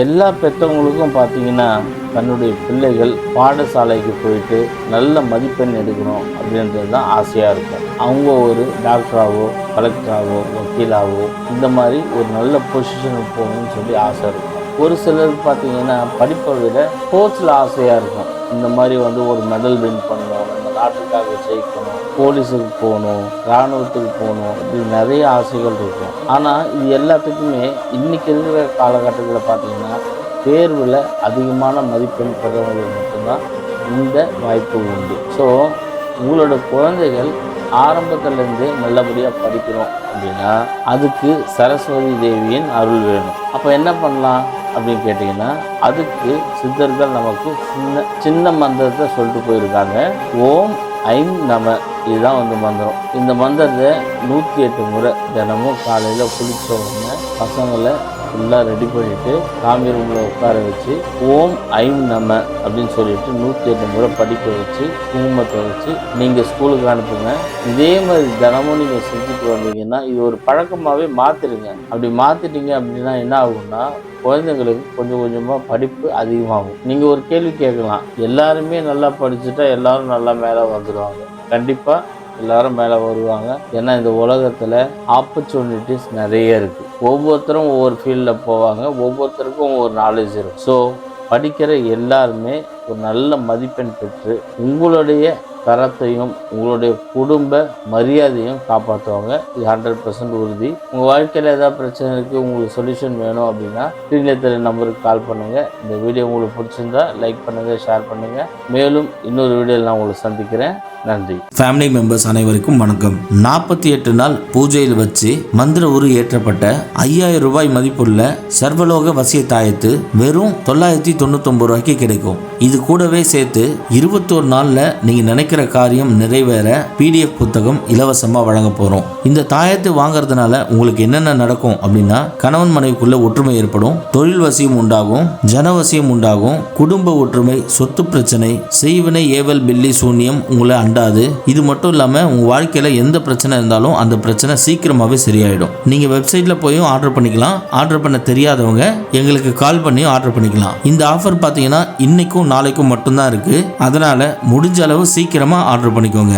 எல்லா பெற்றவங்களுக்கும் பார்த்தீங்கன்னா தன்னுடைய பிள்ளைகள் பாடசாலைக்கு போயிட்டு நல்ல மதிப்பெண் எடுக்கணும் அப்படின்றது தான் ஆசையாக இருக்கும். அவங்க ஒரு டாக்டராகவோ கலெக்டராகவோ வக்கீலாகவோ இந்த மாதிரி ஒரு நல்ல பொசிஷனுக்கு போகணும்னு சொல்லி ஆசை இருக்கும். ஒரு சிலருக்கு பார்த்தீங்கன்னா படிப்பை விட ஸ்போர்ட்ஸில் ஆசையாக இருக்கும். இந்த மாதிரி வந்து ஒரு மெடல் வின் பண்ணணும் நம்ம நாட்டுக்காக ஜெயிக்கணும் போலீஸுக்கு போகணும் இராணுவத்துக்கு போகணும் இப்படி நிறைய ஆசைகள் இருக்கும். ஆனால் இது எல்லாத்துக்குமே இன்றைக்கி இருக்கிற காலகட்டத்தில் பார்த்திங்கன்னா தேர்வில் அதிகமான மதிப்பெண் பெறவங்களுக்கு மட்டும்தான் இந்த வாய்ப்பு உண்டு. ஸோ உங்களோட குழந்தைகள் ஆரம்பத்துலேருந்து நல்லபடியாக படிக்கணும் அப்படின்னா அதுக்கு சரஸ்வதி தேவியின் அருள் வேணும். அப்போ என்ன பண்ணலாம் அப்படின்னு கேட்டிங்கன்னா அதுக்கு சித்தர்கள் நமக்கு சின்ன சின்ன மந்திரத்தை சொல்லிட்டு போயிருக்காங்க. ஓம் ஐம் நம. இதுதான் வந்து மந்திரம். இந்த மந்திரத்தை நூற்றி எட்டு முறை தினமும் காலையில் குளிச்ச உடனே பசங்களை ஃபுல்லாக ரெடி பண்ணிவிட்டு சாமி ரூமில் உட்கார வச்சு ஓம் ஐம் நம அப்படின்னு சொல்லிட்டு நூற்றி எட்டு முறை படிக்க வச்சு குங்குமத்தை வச்சு நீங்கள் ஸ்கூலுக்கு அனுப்புங்க. இதே மாதிரி தினமும் நீங்கள் செஞ்சுட்டு வந்தீங்கன்னா இது ஒரு பழக்கமாகவே மாற்றிடுங்க அப்படி மாற்றிட்டீங்க அப்படின்னா என்ன ஆகும்னா குழந்தைங்களுக்கு கொஞ்சம் கொஞ்சமாக படிப்பு அதிகமாகும். நீங்கள் ஒரு கேள்வி கேட்கலாம். எல்லாருமே நல்லா படிச்சுட்டா எல்லாரும் நல்லா மேலே வந்துடுவாங்க கண்டிப்பாக எல்லாரும் மேலே வருவாங்க. ஏன்னா இந்த உலகத்தில் ஆப்பர்ச்சுனிட்டிஸ் நிறைய இருக்குது ஒவ்வொருத்தரும் ஒவ்வொரு ஃபீல்டில் போவாங்க. ஒவ்வொருத்தருக்கும் ஒவ்வொரு நாலேஜ் இருக்கும். ஸோ படிக்கிற எல்லாருமே ஒரு நல்ல மதிப்பெண் பெற்று உங்களுடைய தரத்தையும் உங்களுடைய குடும்ப மரியாதையும் காப்பாற்றுவாங்க இது ஹண்ட்ரட் பர்சன்ட் உறுதி. உங்கள் வாழ்க்கையில் ஏதாவது பிரச்சனை இருக்குது உங்களுக்கு சொல்யூஷன் வேணும் அப்படின்னா ஸ்க்ரீனில் நம்பருக்கு கால் பண்ணுங்கள் இந்த வீடியோ உங்களுக்கு பிடிச்சிருந்தா லைக் பண்ணுங்கள் ஷேர் பண்ணுங்கள் மேலும் இன்னொரு வீடியோவில் நான் உங்களை சந்திக்கிறேன். நன்றி. ஃபேமிலி மெம்பர்ஸ் அனைவருக்கும் வணக்கம். நாற்பத்தி எட்டு நாள் பூஜையில் வச்சு மந்திர உரு ஏற்றப்பட்ட ஐயாயிரம் ரூபாய் மதிப்புள்ள சர்வலோக வசிய தாயத்து வெறும் தொள்ளாயிரத்தி தொண்ணூத்தொம்பது ரூபாய்க்கு கிடைக்கும். இது கூடவே சேர்த்து இருபத்தோரு நாளில் நீங்கள் நினைக்கிற காரியம் நிறைவேற பிடிஎஃப் புத்தகம் இலவசமாக வழங்க போகிறோம் இந்த தாயத்தை வாங்குறதுனால உங்களுக்கு என்னென்ன நடக்கும் அப்படின்னா கணவன் மனைவிக்குள்ள ஒற்றுமை ஏற்படும் தொழில் வசியம் உண்டாகும் ஜனவசியம் உண்டாகும் குடும்ப ஒற்றுமை சொத்து பிரச்சனை செய்வினை ஏவல் பில்லி சூன்யம் உங்களை அண்டாது. இது மட்டும் இல்லாமல் உங்கள் வாழ்க்கையில் எந்த பிரச்சனை இருந்தாலும் அந்த பிரச்சனை சீக்கிரமாகவே சரியாயிடும். நீங்கள் வெப்சைட்டில் போயும் ஆர்டர் பண்ணிக்கலாம். ஆர்டர் பண்ண தெரியாதவங்க எங்களுக்கு கால் பண்ணியும் ஆர்டர் பண்ணிக்கலாம். இந்த ஆஃபர் பார்த்தீங்கன்னா இன்னைக்கும் நாளைக்கும் மட்டும்தான் இருக்குது அதனால் முடிஞ்ச அளவு சீக்கிரமாக ஆர்டர் பண்ணிக்கோங்க.